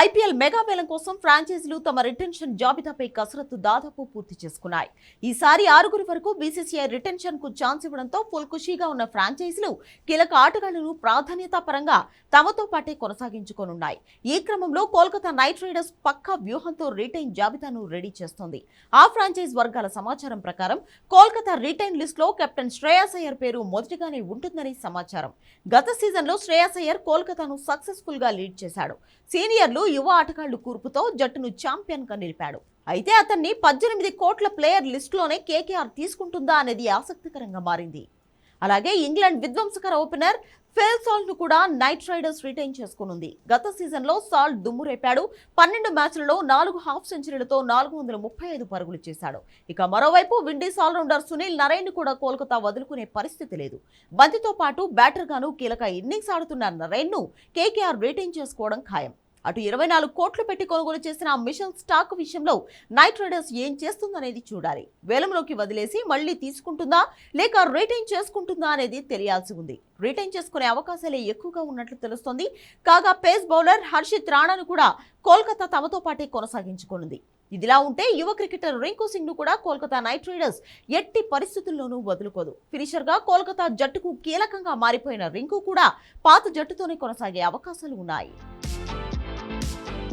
IPL mega వేలం కోసం ఫ్రాంచైజీలు తమ రిటెన్షన్ జాబితాపై కసరత్తు దాదాపు పూర్తి చేసుకున్నాయి. ఈసారి ఆరుగురి వరకు బీసీసీఐ రిటెన్షన్కు ఛాన్స్ ఇవ్వడంతో ఫుల్ ఖుషీగా ఉన్న ఫ్రాంచైజీలు కీలక ఆటగాళ్ళను ప్రాధాన్యత పరంగా తమతో పాటే కొనసాగించుకోనున్నాయి. ఈ క్రమంలో కోల్కతా నైట్ రైడర్స్ పక్కా వ్యూహంతో రిటైన్ జాబితాను రెడీ చేస్తోంది. ఆ ఫ్రాంచైజ్ వర్గాల సమాచారం ప్రకారం కోల్కతా రిటైన్ లిస్ట్లో కెప్టెన్ శ్రేయాస్ అయ్యర్ పేరు మొదటిగానే ఉంటుందని సమాచారం. గత సీజన్లో శ్రేయాస్ అయ్యర్ కోల్కతాను సక్సెస్ఫుల్గా లీడ్ చేశాడు. సీనియర్లు యువ ఆటగాళ్ళు కూర్పుతో జట్టును ఛాంపియన్గా నిలిపాడు. అయితే అతన్ని పద్దెనిమిది కోట్ల ప్లేయర్ లిస్టులోనే కేకేఆర్ తీసుకుంటుందా అనేది ఆసక్తికరంగా మారింది. అలాగే ఇంగ్లాండ్ విధ్వంసకర ఓపెనర్ ఫెల్ సాల్ట్ను కూడా నైట్ రైడర్స్ రిటైన్ చేసుకునుంది. గత సీజన్లో సాల్ట్ దుమ్ము రేపాడు పన్నెండు మ్యాచ్లలో నాలుగు హాఫ్ సెంచరీలతో నాలుగు వందల ముప్పై ఐదు పరుగులు చేశాడు. ఇక మరోవైపు విండీస్ ఆల్రౌండర్ సునీల్ నరైన్ కూడా కోల్కతా వదులుకునే పరిస్థితి లేదు. బంతితో పాటు బ్యాటర్గాను కీలక ఇన్నింగ్స్ ఆడుతున్న నరైన్ను కేకేఆర్ రిటైన్ చేసుకోవడం ఖాయం. అటు ఇరవై నాలుగు కోట్లు పెట్టి కొనుగోలు చేసిన ఆ మిషన్ స్టాక్ విషయంలో నైట్ రైడర్స్ ఏం చేస్తుందనేది చూడాలి. వేలంలోకి వదిలేసి మళ్ళీ తీసుకుంటుందా? లేక రిటైన్ చేసుకుంటుందా అనేది తెలియాల్సి ఉంది. రిటైన్ చేసుకునే అవకాశాలే ఎక్కువగా ఉన్నట్లు తెలుస్తోంది. కాగా పేస్ బౌలర్ హర్షిత్ రాణాను కూడా కోల్కతా తమతో పాటే కొనసాగించుకోనుంది. ఇదిలా ఉంటే యువ క్రికెటర్ రింకు సింగ్ను కూడా కోల్కతా నైట్ రైడర్స్ ఎట్టి పరిస్థితుల్లోనూ వదులుకోదు. ఫినిషర్గా కోల్కతా జట్టుకు కీలకంగా మారిపోయిన రింకు కూడా పాత జట్టుతోనే కొనసాగే అవకాశాలు ఉన్నాయి. podcast.